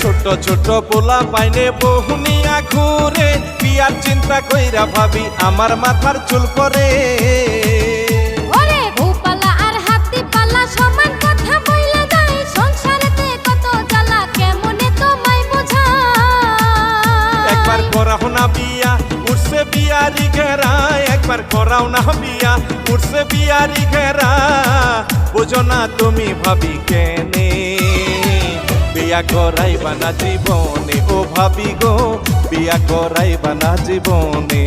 ছোট ছোট পোলা পাইনে বহুনিয়া ঘুরে বিয়ার চিন্তা কইরা ভাবি আমার মাথার চুল পরে। করাও না বিয়া উঠছে বিয়ারি ঘেরা। একবার করাও না বিয়া উঠছে বিয়ারি ঘেরা। বুঝো না তুমি ভাবি কেনে। বিয়া করাইবা না জীবনে ও ভাবি গো বিয়া করাইবা না জীবনে।